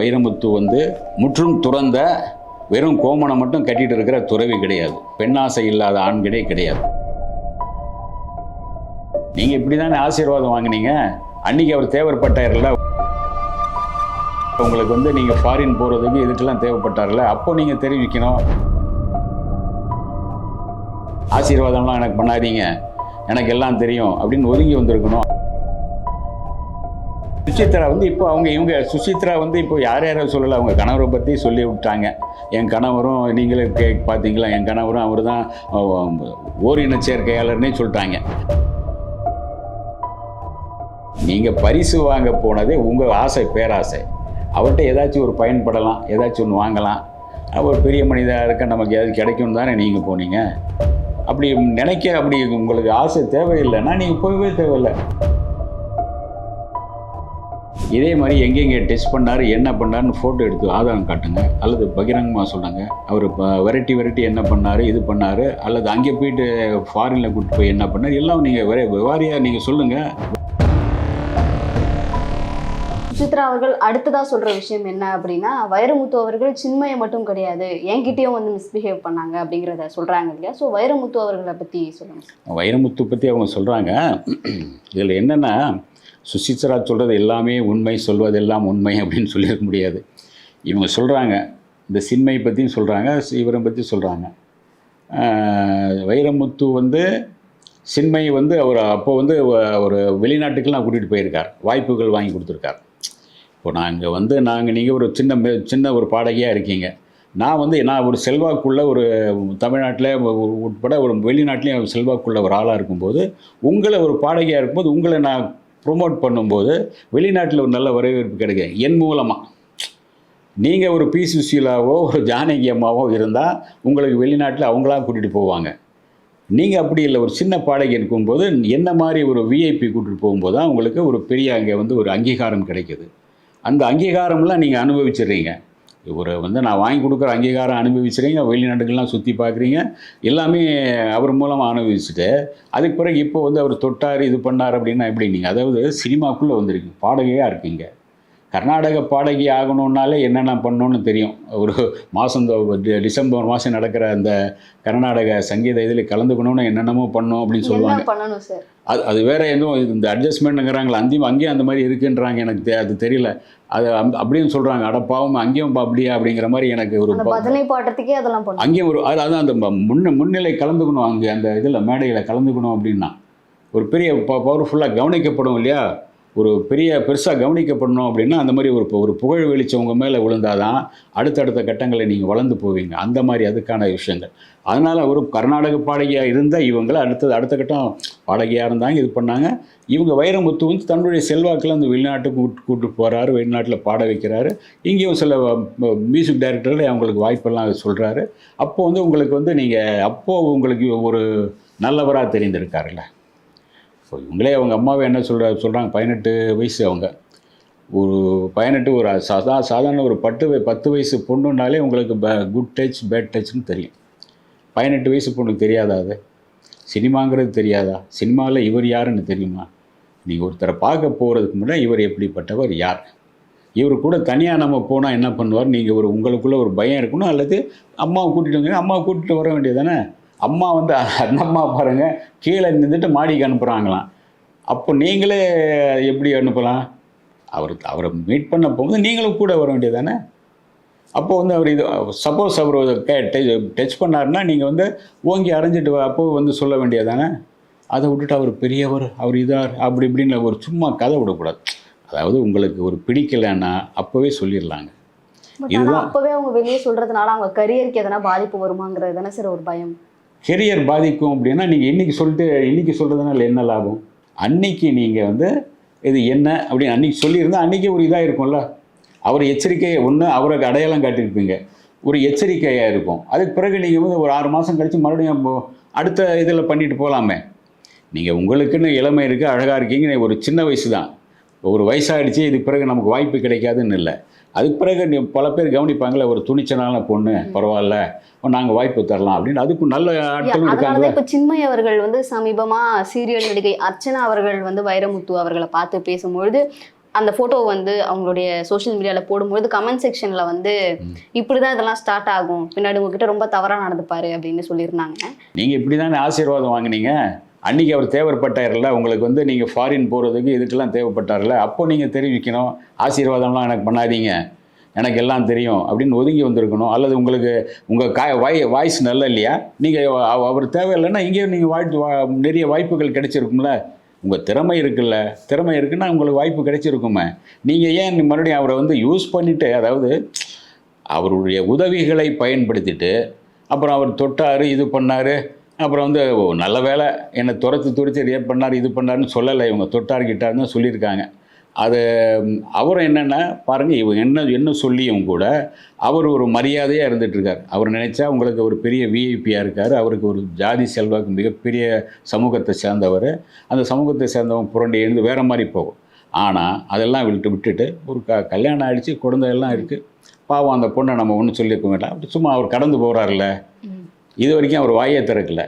வைரமுத்து வந்து முற்றும் துறந்த வெறும் கோமணம் மட்டும் கட்டிட்டு இருக்கிற துறவி கிடையாது. பெண்ணாசை இல்லாத ஆண்களே கிடையாது. நீங்கள் இப்படி தானே ஆசீர்வாதம் வாங்குனீங்க? அன்னைக்கு அவர் தேவைப்பட்டார்ல? உங்களுக்கு வந்து நீங்கள் ஃபாரின் போகிறதுக்கு இதுக்கெல்லாம் தேவைப்பட்டார்ல? அப்போ நீங்கள் தெரிவிக்கணும். ஆசீர்வாதம்லாம் எனக்கு பண்ணாதீங்க. எனக்கு எல்லாம் தெரியும் அப்படின்னு ஒதுங்கி வந்திருக்கணும். சுசித்ரா வந்து இப்போ அவங்க இவங்க சுசித்ரா வந்து இப்போ யார் யாரை சொல்லலை அவங்க கணவரை பற்றி சொல்லி விட்டாங்க. என் கணவரும் நீங்களே கே பார்த்தீங்களா என் கணவரும் அவர் தான் ஓரின சேர்க்கையாளர்னே சொல்லிட்டாங்க. நீங்கள் பரிசு வாங்க போனதே உங்கள் ஆசை பேராசை. அவர்கிட்ட ஏதாச்சும் ஒரு பயன்படலாம் ஏதாச்சும் ஒன்று வாங்கலாம். அவர் பெரிய மனிதராக இருக்க நமக்கு ஏதாச்சும் கிடைக்கும் தானே நீங்கள் போனீங்க. அப்படி நினைக்க அப்படி உங்களுக்கு ஆசை தேவையில்லைன்னா நீங்கள் போகவே தேவையில்லை. இதே மாதிரி எங்கெங்கே டெஸ்ட் பண்ணார் என்ன பண்ணாருன்னு ஃபோட்டோ எடுத்து ஆதாரம் காட்டுங்க. அல்லது பகிரங்கமாக சொல்லுங்க. அவர் வெரைட்டி வெரைட்டி என்ன பண்ணார் இது பண்ணார் அல்லது அங்கே போயிட்டு ஃபாரினில் கூப்பிட்டு போய் என்ன பண்ணார் எல்லாம் நீங்கள் வெற விவாரியாக நீங்கள் சொல்லுங்கள் சுசித்ரா அவர்கள் அடுத்ததா சொல்ற விஷயம் என்ன அப்படின்னா வைரமுத்து அவர்கள் சின்மயை மட்டும் கிடையாது என்கிட்டயும் வந்து மிஸ்பிஹேவ் பண்ணாங்க அப்படிங்கிறத சொல்றாங்க இல்லையா? ஸோ வைரமுத்து அவர்களை பத்தி சொல்லுங்க. வைரமுத்து பற்றி அவங்க சொல்கிறாங்க இதில் என்னென்னா சுசித்ரா சொல்கிறது எல்லாமே உண்மை சொல்வதெல்லாம் உண்மை அப்படின்னு சொல்லியிருக்க முடியாது. இவங்க சொல்கிறாங்க இந்த சின்மை பற்றியும் சொல்கிறாங்க இவரை பற்றி சொல்கிறாங்க வைரமுத்து வந்து சின்மை வந்து அவர் அப்போ வந்து வ- ஒரு வெளிநாட்டுக்கெல்லாம் கூட்டிகிட்டு போயிருக்கார். வாய்ப்புகள் வாங்கி கொடுத்துருக்கார். இப்போ நாங்கள் வந்து நாங்கள் நீங்கள் ஒரு சின்ன சின்ன ஒரு பாடகியாக இருக்கீங்க. நான் வந்து நான் ஒரு செல்வாக்குள்ள ஒரு தமிழ்நாட்டில் உட்பட ஒரு வெளிநாட்டிலையும் செல்வாக்குள்ள ஒரு ஆளாக இருக்கும்போது உங்களை ஒரு பாடகியாக இருக்கும்போது உங்களை நான் ப்ரொமோட் பண்ணும்போது வெளிநாட்டில் ஒரு நல்ல வரவேற்பு கிடைக்கும் என் மூலமாக நீங்கள் ஒரு பி சுசீலாவோ ஒரு ஜானகி அம்மாவோ இருந்தால் உங்களுக்கு வெளிநாட்டில் அவங்களாம் கூட்டிகிட்டு போவாங்க. நீங்கள் அப்படி இல்லை ஒரு சின்ன பாடகி இருக்கும்போது என்ன மாதிரி ஒரு விஐபி கூட்டிகிட்டு போகும்போது தான் உங்களுக்கு ஒரு பெரிய அங்கே வந்து ஒரு அங்கீகாரம் கிடைக்குது. அந்த அங்கீகாரம்லாம் நீங்கள் அனுபவிச்சிடுறீங்க. ஒரு வந்து நான் வாங்கி கொடுக்குற அங்கீகாரம் அனுபவிச்சுறீங்க வெளிநாட்டுக்கெல்லாம் சுற்றி பார்க்குறீங்க. எல்லாமே அவர் மூலமாக அனுபவிச்சுட்டு அதுக்கு பிறகு இப்போ வந்து அவர் தொட்டார் இது பண்ணார் அப்படின்னா எப்படி நீங்கள் அதாவது சினிமாக்குள்ளே வந்திருக்கீங்க பாடகையாக இருக்கீங்க. கர்நாடக பாடகி ஆகணுன்னாலே என்னென்ன பண்ணணும்னு தெரியும். ஒரு மாதம் டிசம்பர் மாதம் நடக்கிற அந்த கர்நாடக சங்கீத இதில் கலந்துக்கணும்னு என்னென்னமோ பண்ணணும் அப்படின்னு சொல்லுவாங்க. என்ன பண்ணணும் சார் அது அது வேற எதுவும் இந்த அட்ஜஸ்ட்மெண்ட்டுங்கிறாங்களா அங்கேயும் அங்கேயும் அந்த மாதிரி இருக்குன்றாங்க எனக்கு தெ- அது தெரியல. அது அப்படியும் சொல்கிறாங்க அட பாவம் அங்கேயும் அப்படியா அப்படிங்கிற மாதிரி எனக்கு ஒரு பஜனை பாடுறதுக்கே அதெல்லாம் அங்கேயும் ஒரு அது அதான் அந்த முன்ன முன்னிலை கலந்துக்கணும் அங்கே அந்த இதில் மேடையில் கலந்துக்கணும் அப்படின்னா. ஒரு பெரிய பவர்ஃபுல்லாக கவனிக்கப்படும் இல்லையா? ஒரு பெரிய பெருசாக கவனிக்கப்படணும் அப்படின்னா அந்த மாதிரி ஒரு ஒரு புகழ் வெளிச்சம் உங்கள் மேலே விழுந்தாதான் அடுத்தடுத்த கட்டங்களை நீங்கள் வளர்ந்து போவீங்க. அந்த மாதிரி அதுக்கான விஷயங்கள். அதனால் ஒரு கர்நாடக பாடகியாக இருந்தால் இவங்களை அடுத்தது அடுத்த கட்டம் பாடகியாக இருந்தாங்க இது பண்ணாங்க. இவங்க வைரமுத்து வந்து தன்னுடைய செல்வாக்கில் அந்த வெளிநாட்டுக்கு கூட்டு கூட்டு போகிறாரு வெளிநாட்டில் பாட வைக்கிறாரு. இங்கேயும் சில மியூசிக் டைரக்டர்கள் அவங்களுக்கு வாய்ப்பெல்லாம் சொல்கிறாரு அப்போது வந்து உங்களுக்கு வந்து நீங்கள் அப்போது உங்களுக்கு ஒரு நல்லவராக தெரிந்திருக்காருல்ல? ஸோ இவங்களே அவங்க அம்மாவை என்ன சொல்கிற சொல்கிறாங்க பதினெட்டு வயசு அவங்க. ஒரு பதினெட்டு ஒரு சாதா சாதாரண ஒரு பத்து பத்து வயசு பொண்ணுனாலே உங்களுக்கு குட் டச் பேட் டச்னு தெரியும். பதினெட்டு வயசு பொண்ணுக்கு தெரியாதா அது? சினிமாங்கிறது தெரியாதா? சினிமாவில் இவர் யாருன்னு தெரியுமா? நீங்கள் ஒருத்தரை பார்க்க போகிறதுக்கு முன்னாடி இவர் எப்படிப்பட்டவர் யார்? இவர் கூட தனியாக நம்ம போனால் என்ன பண்ணுவார்? நீங்கள் ஒரு உங்களுக்குள்ளே ஒரு பயம் இருக்கணும் அல்லது அம்மாவை கூட்டிகிட்டு வந்து அம்மாவை கூட்டிகிட்டு வர வேண்டியதானே அம்மா வந்து அந்த அம்மா பாருங்கள் கீழே நின்றுட்டு மாடிக்கு அனுப்புகிறாங்களாம் அப்போ நீங்களே எப்படி அனுப்பலாம்? அவர் அவரை மீட் பண்ண போகும்போது நீங்களும் கூட வர வேண்டியதானே அப்போ வந்து அவர் இது சப்போஸ் அவர் டச் பண்ணாருன்னா நீங்கள் வந்து ஓங்கி அரைஞ்சிட்டு அப்போ வந்து சொல்ல வேண்டியதானே அதை விட்டுட்டு அவர் பெரியவர் அவர் இதார் அப்படி இப்படின்னு ஒரு சும்மா கதை விடக்கூடாது. அதாவது உங்களுக்கு ஒரு பிடிக்கலைன்னா அப்போவே சொல்லிடலாங்க. இதுதான். அப்பவே அவங்க வெளியே சொல்றதுனால அவங்க கரியருக்கு எதனா பாதிப்பு வருமாங்கிறது தானே சார் ஒரு பயம். கெரியர் பாதிக்கும் அப்படின்னா நீங்கள் இன்றைக்கி சொல்லிட்டு இன்றைக்கி சொல்கிறதுனால என்ன லாபம்? அன்னைக்கு நீங்கள் வந்து இது என்ன அப்படின்னு அன்றைக்கி சொல்லியிருந்தால் அன்றைக்கி ஒரு இதாக இருக்கும்ல. அவர் எச்சரிக்கையை ஒன்று அவருக்கு அடையாளம் காட்டியிருப்பீங்க. ஒரு எச்சரிக்கையாக இருக்கும். அதுக்கு பிறகு நீங்கள் வந்து ஒரு ஆறு மாதம் கழித்து மறுபடியும் அடுத்த இதில் பண்ணிட்டு போகலாமே நீங்கள் உங்களுக்குன்னு இளமை இருக்குது அழகாக இருக்கீங்க ஒரு சின்ன வயசு தான். ஒரு வயசாகிடுச்சு இதுக்கு பிறகு நமக்கு வாய்ப்பு கிடைக்காதுன்னு இல்லை. அதுக்கு பிறகு நீ பல பேர் கவனிப்பாங்களே ஒரு துணிச்சலான பொண்ணு பரவாயில்ல நாங்கள் வாய்ப்பு தரலாம் அப்படின்னு. அதுக்கும் நல்ல ஆட்களும் இருக்காங்க இப்ப சின்மய் அவர்கள் வந்து சமீபமா சீரியல் நடிகை அர்ச்சனா அவர்கள் வந்து வைரமுத்து அவர்களை பார்த்து பேசும்பொழுது அந்த ஃபோட்டோ வந்து அவங்களுடைய சோஷியல் மீடியாவில் போடும்போது கமெண்ட் செக்ஷனில் வந்து இப்படி தான் இதெல்லாம் ஸ்டார்ட் ஆகும். பின்னாடி உங்ககிட்ட ரொம்ப தவறாக நடந்துப்பாரு அப்படின்னு சொல்லியிருந்தாங்க. நீங்கள் இப்படி தானே ஆசீர்வாதம் வாங்குனீங்க? அன்றைக்கி அவர் தேவைப்பட்டார்ல உங்களுக்கு வந்து நீங்கள் ஃபாரின் போகிறதுக்கு இதுக்கெல்லாம் தேவைப்பட்டார்ல அப்போ நீங்கள் தெரிவிக்கணும் ஆசீர்வாதம்லாம் எனக்கு பண்ணாதீங்க எனக்கு எல்லாம் தெரியும் அப்படின்னு ஒதுங்கி வந்திருக்கணும் அல்லது உங்களுக்கு உங்கள் கா வாய் வாய்ஸ் நல்ல இல்லையா? நீங்கள் அவர் தேவையில்லைன்னா இங்கேயும் நீங்கள் வாழ்த்து வா நிறைய வாய்ப்புகள் கிடைச்சிருக்கும்ல. உங்கள் திறமை இருக்குல்ல திறமை இருக்குன்னா உங்களுக்கு வாய்ப்பு கிடைச்சிருக்குமே. நீங்கள் ஏன் மறுபடியும் அவரை வந்து யூஸ் பண்ணிவிட்டு அதாவது அவருடைய உதவிகளை பயன்படுத்திட்டு அப்புறம் அவர் தொட்டார் இது பண்ணார் அப்புறம் வந்து நல்ல வேலை என்னை துரத்து துரத்தி ரேப் பண்ணார் இது பண்ணாருன்னு சொல்லலை. இவங்க தொட்டார் கிட்டார்னு தான் சொல்லியிருக்காங்க. அது அவர் அவரும் என்னென்னா பாருங்கள் இவங்க என்ன என்ன சொல்லியும் கூட அவர் ஒரு மரியாதையாக இருந்துகிட்ருக்கார் அவர் நினச்சா உங்களுக்கு ஒரு பெரிய விஐபியாக இருக்கார். அவருக்கு ஒரு ஜாதி செல்வாக்கு மிகப்பெரிய சமூகத்தை சேர்ந்தவர். அந்த சமூகத்தை சேர்ந்தவங்க புரண்டி எழுந்து வேறு மாதிரி போகும். ஆனால் அதெல்லாம் விட்டு விட்டுட்டு ஒரு க கல்யாணம் ஆகிடுச்சு குழந்தையெல்லாம் இருக்குது பாவம் அந்த பொண்ணை நம்ம ஒன்றும் சொல்லியிருக்க வேண்டாம் அப்படி சும்மா அவர் கடந்து போகிறாருல்ல இது வரைக்கும் அவர் வாயே திறக்கல.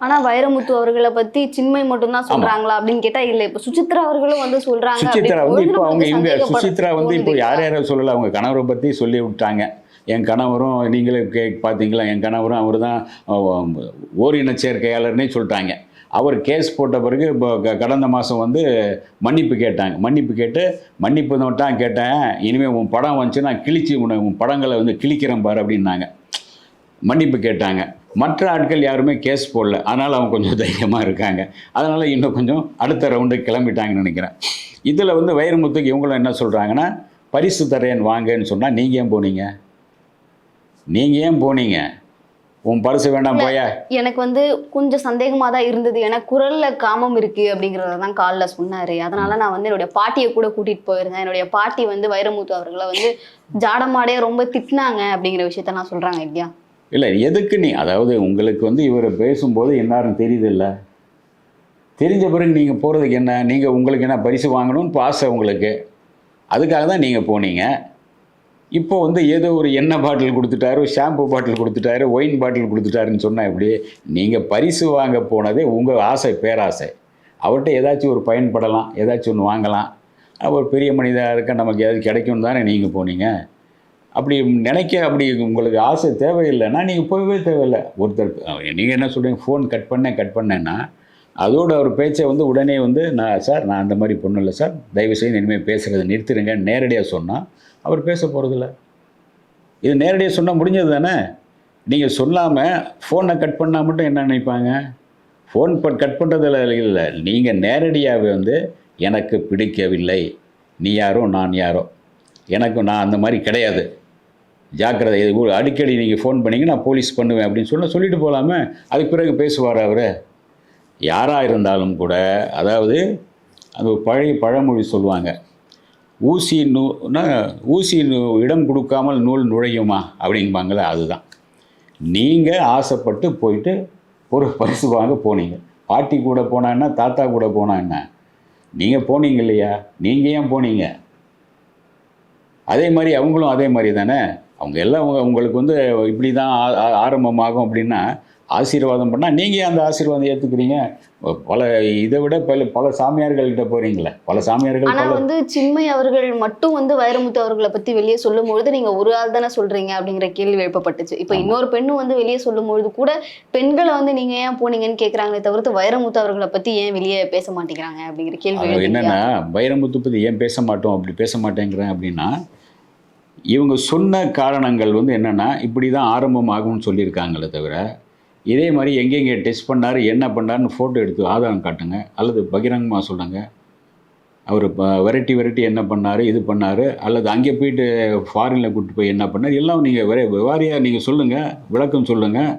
ஆனா வைரமுத்து அவர்களை பத்தி சின்மை மட்டும் தான் சொல்றாங்களா அப்படின்னு கேட்டா இல்ல. இப்ப சுசித்ரா அவர்களும் வந்து சொல்றாங்க சுசித்ரா வந்து இப்போ அவங்க இவங்க சுசித்ரா வந்து இப்போ யார் யாரும் சொல்லலை? அவங்க கணவரை பற்றி சொல்லி விட்டாங்க என் கணவரும் நீங்களே கே பார்த்தீங்களா என் கணவரும் அவர் தான் ஓரின சேர்க்கையாளர்னே சொல்லிட்டாங்க. அவர் கேஸ் போட்ட பிறகு இப்போ க- கடந்த மாதம் வந்து மன்னிப்பு கேட்டாங்க. மன்னிப்பு கேட்டு மன்னிப்பு மட்டும் கேட்டேன். இனிமேல் உன் படம் வந்துச்சு நான் கிழிச்சு உன் படங்களை வந்து கிழிக்கிறேன் பாரு அப்படின்னாங்க. மன்னிப்பு கேட்டாங்க. மற்ற ஆட்கள் யாருமே கேஸ் போடல. அதனால் அவங்க கொஞ்சம் தைரியமாக இருக்காங்க. அதனால் இன்னும் கொஞ்சம் அடுத்த ரவுண்டு கிளம்பிட்டாங்கன்னு நினைக்கிறேன். இதில் வந்து வைரமுத்துக்கு இவங்களும் என்ன சொல்கிறாங்கன்னா பரிசு தரேன் வாங்கன்னு சொன்னால் நீங்கள் ஏன் போனீங்க? நீங்கள் ஏன் போனீங்க? உன் பரிசு வேண்டாம் போயா? எனக்கு வந்து கொஞ்சம் சந்தேகமா தான் இருந்தது. ஏன்னா குரல்ல காமம் இருக்கு அப்படிங்கறத தான் கால்ல சொன்னாரு. அதனால நான் வந்து என்னுடைய பாட்டியை கூட கூட்டிட்டு போயிருந்தேன். என்னுடைய பாட்டி வந்து வைரமுத்து அவர்களை வந்து ஜாடமாடே ரொம்ப திட்டினாங்க அப்படிங்கிற விஷயத்த நான் சொல்றாங்க இல்லையா இல்லை எதுக்கு நீ அதாவது உங்களுக்கு வந்து இவர் பேசும்போது என்னாரும் தெரியுதில்ல? தெரிஞ்ச பிறகு நீங்கள் போகிறதுக்கு என்ன? நீங்கள் உங்களுக்கு என்ன பரிசு வாங்கணும்னு பாசை ஆசை உங்களுக்கு. அதுக்காக தான் நீங்கள் போனீங்க. இப்போ வந்து ஏதோ ஒரு எண்ணெய் பாட்டில் கொடுத்துட்டாரு ஷாம்பு பாட்டில் கொடுத்துட்டாரு ஒயின் பாட்டில் கொடுத்துட்டாருன்னு சொன்னால் இப்படி நீங்கள் பரிசு வாங்க போனதே உங்கள் ஆசை பேராசை. அவர்கிட்ட ஏதாச்சும் ஒரு பயன்படலாம் ஏதாச்சும் ஒன்று வாங்கலாம். அவர் பெரிய மனிதனாக இருக்க நமக்கு ஏதாச்சும் கிடைக்கும்னு தானே நீங்கள் போனீங்க? அப்படி நினைக்க அப்படி உங்களுக்கு ஆசை தேவையில்லைன்னா நீங்கள் போகவே தேவையில்லை. ஒருத்தர் நீங்கள் என்ன சொல்கிறீங்க ஃபோன் கட் பண்ணேன் கட் பண்ணேன்னா அதோட அவர் பேச்சை வந்து உடனே வந்து நான் சார் நான் அந்த மாதிரி பொண்ணு இல்லை சார் தயவு செய்து இனிமேல் பேசுகிறத நிறுத்திடுங்க நேரடியாக சொன்னால் அவர் பேச போகிறதில்ல இது நேரடியாக சொன்னால் முடிஞ்சது தானே? நீங்கள் சொல்லாமல் ஃபோனை கட் பண்ணால் மட்டும் என்ன நினைப்பாங்க? ஃபோன் ப கட் பண்ணுறதில் இல்லை. நீங்கள் நேரடியாகவே வந்து எனக்கு பிடிக்கவில்லை. நீ யாரோ நான் யாரோ. எனக்கு நான் அந்த மாதிரி கிடையாது. ஜாக்கிரதை இது ஒரு அடிக்கடி நீங்கள் ஃபோன் பண்ணீங்க நான் போலீஸ் பண்ணுவேன் அப்படின்னு சொன்னால் சொல்லிட்டு போகலாமே அதுக்கு பிறகு பேசுவார் அவர். யாராக இருந்தாலும் கூட அதாவது அந்த பழைய பழமொழி சொல்லுவாங்க. ஊசி நூனா ஊசி இடம் கொடுக்காமல் நூல் நுழையுமா? அப்படிம்பாங்களே அதுதான். நீங்கள் ஆசைப்பட்டு போயிட்டு ஒரு பரிசு வாங்க போனீங்க. பாட்டி கூட போனா என்ன தாத்தா கூட போனா என்ன? நீங்கள் போனீங்க இல்லையா? நீங்கள் ஏன் போனீங்க? அதே மாதிரி அவங்களும் அதே மாதிரி தானே? அவங்க எல்லாம் உங்க- உங்களுக்கு வந்து இப்படி தான் ஆரம்பமாகும் அப்படின்னா ஆசீர்வாதம் பண்ணால் நீங்கள் அந்த ஆசீர்வாதம் ஏற்றுக்கிறீங்க பல இதை விட பல பல சாமியார்கள்கிட்ட போகிறீங்களே பல சாமியார்கள் ஆனா பல வந்து சின்மை அவர்கள் மட்டும் வந்து வைரமுத்து அவர்களை பத்தி வெளியே சொல்லும் பொழுது நீங்க ஒரு ஆள் தானே சொல்றீங்க அப்படிங்கிற கேள்வி எழுப்பப்பட்டுச்சு. இப்ப இன்னொரு பெண்ணும் வந்து வெளியே சொல்லும் பொழுது கூட பெண்களை வந்து நீங்க ஏன் போனீங்கன்னு கேக்குறாங்களே தவிர்த்து வைரமுத்து அவர்களை பத்தி ஏன் வெளியே பேச மாட்டேங்கிறாங்க அப்படிங்கிற கேள்வி என்னன்னா வைரமுத்து பற்றி ஏன் பேச மாட்டோம் அப்படி பேச மாட்டேங்கிறேன் அப்படின்னா இவங்க சொன்ன காரணங்கள் வந்து என்னென்னா இப்படி தான் ஆரம்பம் ஆகும்னு சொல்லியிருக்காங்களே தவிர இதே மாதிரி எங்கெங்கே டெஸ்ட் பண்ணார் என்ன பண்ணாருன்னு ஃபோட்டோ எடுத்து ஆதாரம் காட்டுங்க அல்லது பகிரங்கமாக சொல்லுங்க. அவர் வெரைட்டி வெரைட்டி என்ன பண்ணார் இது பண்ணார் அல்லது அங்கே போயிட்டு ஃபாரினில் கூப்பிட்டு போய் என்ன பண்ணார் எல்லாம் நீங்கள் வெற வாரியாக நீங்கள் சொல்லுங்கள் விளக்கம் சொல்லுங்கள்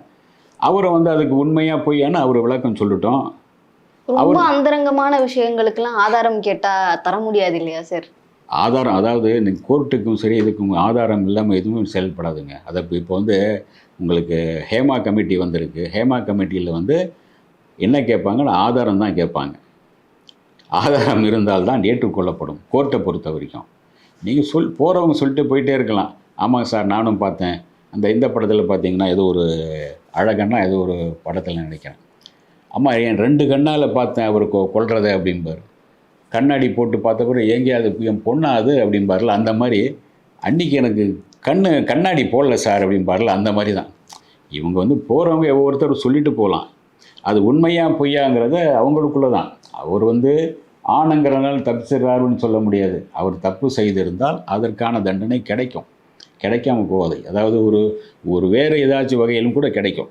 அவரை வந்து அதுக்கு உண்மையாக பொய்யான்னு அவர் விளக்கம் சொல்லட்டும். ரொம்ப அந்தரங்கமான விஷயங்களுக்கெல்லாம் ஆதாரம் கேட்டா தர முடியாது இல்லையா சார் ஆதாரம் அதாவது இந்த கோர்ட்டுக்கும் சரி இதுக்கும் ஆதாரம் இல்லாமல் எதுவும் செயல்படாதுங்க. அதை இப்போ வந்து உங்களுக்கு ஹேமா கமிட்டி வந்திருக்கு. ஹேமா கமிட்டியில் வந்து என்ன கேட்பாங்கன்னா ஆதாரம் தான் கேட்பாங்க. ஆதாரம் இருந்தால்தான் ஏற்றுக்கொள்ளப்படும் கோர்ட்டை பொறுத்த வரைக்கும். நீங்கள் சொல் போகிறவங்க சொல்லிட்டு போயிட்டே இருக்கலாம். ஆமாங்க சார் நானும் பார்த்தேன். அந்த இந்த படத்தில் பார்த்தீங்கன்னா ஏதோ ஒரு அழகன்னா ஏதோ ஒரு படத்தில் நினைக்கிறேன் ஆமாம் என் ரெண்டு கண்ணால் பார்த்தேன் அவர் கொ கொல்றதை அப்படிம்பார். கண்ணாடி போட்டு பார்த்த பிறகு எங்கேயாவது என் பொண்ணா அது அந்த மாதிரி. அன்னைக்கு எனக்கு கண்ணு கண்ணாடி போடல சார் அப்படிம்பார்ல அந்த மாதிரி தான். இவங்க வந்து போகிறவங்க ஒவ்வொருத்தரும் சொல்லிட்டு போகலாம். அது உண்மையா பொய்யாங்கிறத அவங்களுக்குள்ள தான். அவர் வந்து ஆணுங்கிறனால தப்பிச்சிடுறாருன்னு சொல்ல முடியாது. அவர் தப்பு செய்திருந்தால் அதற்கான தண்டனை கிடைக்கும். கிடைக்காம போகாது. அதாவது ஒரு ஒரு வேறு ஏதாச்சும் வகையிலும் கூட கிடைக்கும்.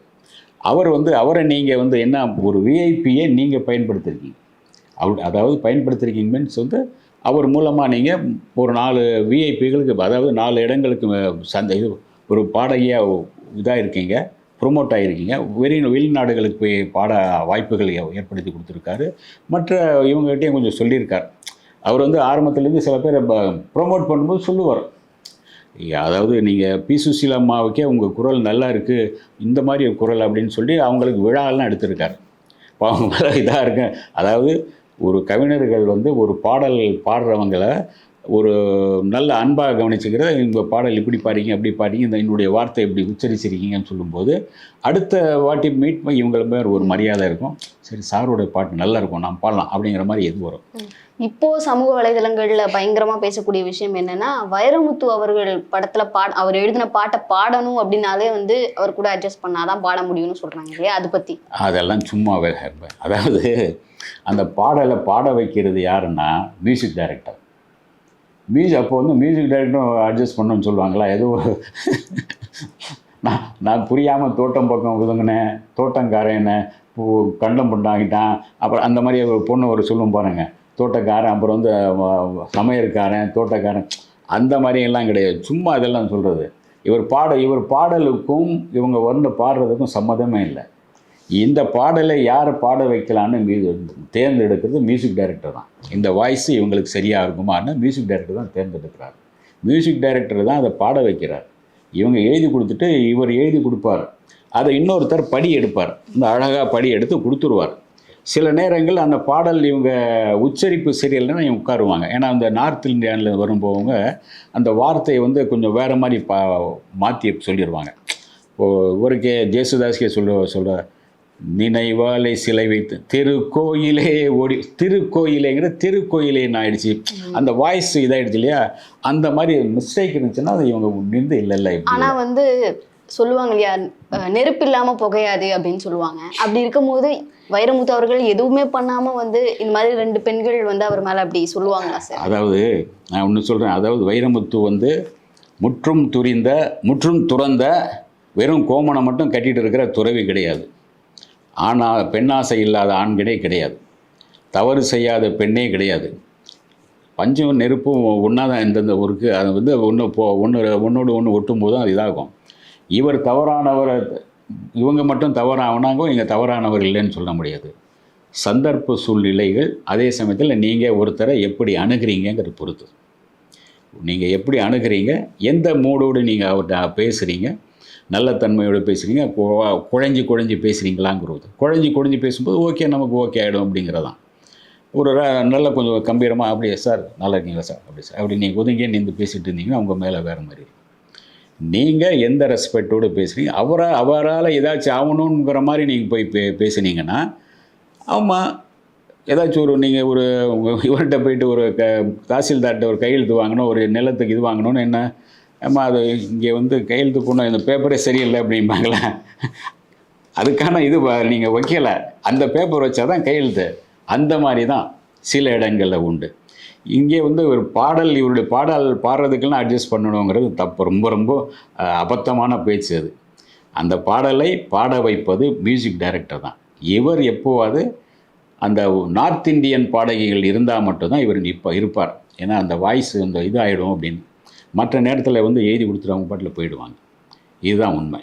அவர் வந்து அவரை நீங்கள் வந்து என்ன ஒரு விஐபியை நீங்கள் பயன்படுத்திருக்கீங்க. அவ் அதாவது பயன்படுத்திருக்கீங்க மீன்ஸ் வந்து அவர் மூலமாக நீங்கள் ஒரு நாலு விஐபிகளுக்கு அதாவது நாலு இடங்களுக்கு மே- சந்தை இது ஒரு பாடகியாக இதாக இருக்கீங்க ப்ரொமோட் ஆகிருக்கீங்க வெளி வெளிநாடுகளுக்கு போய் பாட வாய்ப்புகளை ஏற்படுத்தி கொடுத்துருக்காரு. மற்ற இவங்ககிட்டையும் கொஞ்சம் சொல்லியிருக்கார். அவர் வந்து ஆரம்பத்துலேருந்து சில பேர் ப்ரொமோட் பண்ணும்போது சொல்லுவார். அதாவது நீங்கள் பி சுசீலா அம்மாவுக்கே உங்கள் குரல் நல்லா இருக்குது இந்த மாதிரி குரல் அப்படின்னு சொல்லி அவங்களுக்கு விழாலாம் எடுத்திருக்காரு. இப்போ அவங்க இதாக இருக்கு அதாவது ஒரு கவிஞர்கள் வந்து ஒரு பாடல் பாடுறவங்கள ஒரு நல்ல அன்பாக கவனிச்சுக்கிற இந்த பாடல் இப்படி பாடிங்க அப்படி பாடிங்க இந்த என்னுடைய வார்த்தை இப்படி உச்சரிச்சிருக்கீங்கன்னு சொல்லும்போது அடுத்த வாட்டி மீட் பண்ணி இவங்கள மேல் ஒரு மரியாதை இருக்கும். சரி சாரோட பாட்டு நல்லா இருக்கும் நான் பாடலாம் அப்படிங்கிற மாதிரி எது வரும்? இப்போ சமூக வலைதளங்கள்ல பயங்கரமா பேசக்கூடிய விஷயம் என்னன்னா வைரமுத்து அவர்கள் படத்துல பாட அவர் எழுதின பாட்டை பாடணும் அப்படின்னாலே வந்து அவர் கூட அட்ஜஸ்ட் பண்ணாதான் பாட முடியும்னு சொல்றாங்க இல்லையா? அது பத்தி. அதெல்லாம் சும்மா வே- அதாவது அந்த பாடலை பாட வைக்கிறது யாருன்னா மியூசிக் டைரக்டர் மியூசிக் அப்போ வந்து மியூசிக் டைரக்டரும் அட்ஜஸ்ட் பண்ணணும்னு சொல்லுவாங்களா? ஏதோ நான் நான் புரியாமல் தோட்டம் பக்கம் ஒதுங்கினேன் தோட்டங்காரன் பூ கண்டம் பண்ணாங்கிட்டான் அப்புறம் அந்த மாதிரி ஒரு பொண்ணு ஒரு சொல்லும் பாருங்க. தோட்டக்காரன் அப்புறம் வந்து சமையற்காரன் தோட்டக்காரன். அந்த மாதிரியெல்லாம் கிடையாது. சும்மா இதெல்லாம் சொல்கிறது இவர் பாட இவர் பாடலுக்கும் இவங்க வந்து பாடுறதுக்கும் சம்மதமே இல்லை. இந்த பாடலை யார் பாட வைக்கலான்னு மியூ தேர்ந்தெடுக்கிறது மியூசிக் டைரக்டர் தான். இந்த வாய்ஸ் இவங்களுக்கு சரியாக இருக்குமான்னு மியூசிக் டைரக்டர் தான் தேர்ந்தெடுக்கிறார். மியூசிக் டைரக்டர் தான் அதை பாட வைக்கிறார். இவங்க எழுதி கொடுத்துட்டு இவர் எழுதி கொடுப்பார். அதை இன்னொருத்தர் படி எடுப்பார். இந்த அழகாக படி எடுத்து கொடுத்துருவார். சில நேரங்கள் அந்த பாடல் இவங்க உச்சரிப்பு சரியில்லைன்னா இவங்க உட்காருவாங்க. ஏன்னா அந்த நார்த் இந்தியாவில் வரும்போவங்க அந்த வார்த்தையை வந்து கொஞ்சம் வேறு மாதிரி பா மாற்றி சொல்லிடுவாங்க இப்போது இவருக்கே ஜேசுதாஸ்கே சொல்ல சொல்கிற நினைவாலை சிலை வைத்து திருக்கோயிலே ஓடி திருக்கோயிலேங்கிற திருக்கோயிலேன்னு ஆயிடுச்சு? அந்த வாய்ஸ் இதாயிடுச்சு இல்லையா? அந்த மாதிரி மிஸ்டேக் இருந்துச்சுன்னா அது இவங்க நின்று இல்லை இல்லை இப்படி ஆனா வந்து சொல்லுவாங்க இல்லையா நெருப்பு இல்லாம புகையாது அப்படின்னு சொல்லுவாங்க. அப்படி இருக்கும்போது வைரமுத்து அவர்கள் எதுவுமே பண்ணாம வந்து இந்த மாதிரி ரெண்டு பெண்கள் வந்து அவர் மேல அப்படி சொல்லுவாங்களா சார் அதாவது நான் ஒன்று சொல்கிறேன் அதாவது வைரமுத்து வந்து முற்றும் துரிந்த முற்றும் துறந்த வெறும் கோமணம் மட்டும் கட்டிட்டு இருக்கிற துறவி கிடையாது. ஆனால் பெண்ணாசை இல்லாத ஆண்களே கிடையாது. தவறு செய்யாத பெண்ணே கிடையாது. பஞ்சம் நெருப்பும் ஒன்றா தான் இந்தந்த ஊருக்கு. அது வந்து ஒன்று போ ஒன்று ஒன்றோடு ஒன்று ஒட்டும்போது அது இதாகும். இவர் தவறானவரை இவங்க மட்டும் தவறானாங்க இங்கே தவறானவர் இல்லைன்னு சொல்ல முடியாது. சந்தர்ப்ப சூழ்நிலைகள் அதே சமயத்தில் நீங்கள் ஒருத்தரை எப்படி அணுகிறீங்கிறது பொறுத்து. நீங்கள் எப்படி அணுகிறீங்க? எந்த மூடோடு நீங்கள் அவர்கிட்ட பேசுகிறீங்க நல்ல தன்மையோடு பேசுகிறீங்க குழஞ்சி குழஞ்சி பேசுகிறீங்களாங்கிறது குழஞ்சி குழஞ்சி பேசும்போது ஓகே நமக்கு ஓகே ஆகிடும் அப்படிங்கிறதான். ஒரு ர- நல்ல கொஞ்சம் கம்பீரமாக அப்படியே சார் நல்லா இருக்கீங்களா சார்? அப்படி சார். அப்படி நீங்கள் ஒதுங்கியே நின்று பேசிகிட்டு இருந்தீங்கன்னா அவங்க மேலே வேறு மாதிரி நீங்கள் எந்த ரெஸ்பெக்டோடு பேசுகிறீங்க அவரை அவரால் ஏதாச்சும் ஆகணுங்கிற மாதிரி நீங்கள் போய் பே பேசுனீங்கன்னா ஆமாம் ஏதாச்சும் ஒரு நீங்கள் ஒரு இவர்கிட்ட போயிட்டு ஒரு க தாசில்தார்கிட்ட ஒரு கையெழுத்து வாங்கணும் ஒரு நிலத்துக்கு இது வாங்கணும்னு என்ன ஆமாம் அது இங்கே வந்து கையெழுத்து போடணும் இந்த பேப்பரே சரியில்லை அப்படிம்பாங்களே. அதுக்கான இது நீங்கள் வைக்கல. அந்த பேப்பர் வச்சா தான் கையெழுத்து. அந்த மாதிரி தான் சில இடங்களில் உண்டு. இங்கே வந்து ஒரு பாடல் இவருடைய பாடல் பாடுறதுக்கெல்லாம் அட்ஜஸ்ட் பண்ணணுங்கிறது தப்பு. ரொம்ப ரொம்ப அபத்தமான பேச்சு அது. அந்த பாடலை பாட வைப்பது மியூசிக் டைரக்டர் தான். இவர் எப்போவாது அந்த நார்த் இந்தியன் பாடகிகள் இருந்தால் மட்டும்தான் இவர் இப்போ இருப்பார். ஏன்னா அந்த வாய்ஸ் அந்த இதாகிடும் அப்படின்னு. மற்ற நேரத்தில் வந்து எழுதி கொடுத்துட்டு அவங்க பாட்டில் போயிடுவாங்க. இதுதான் உண்மை.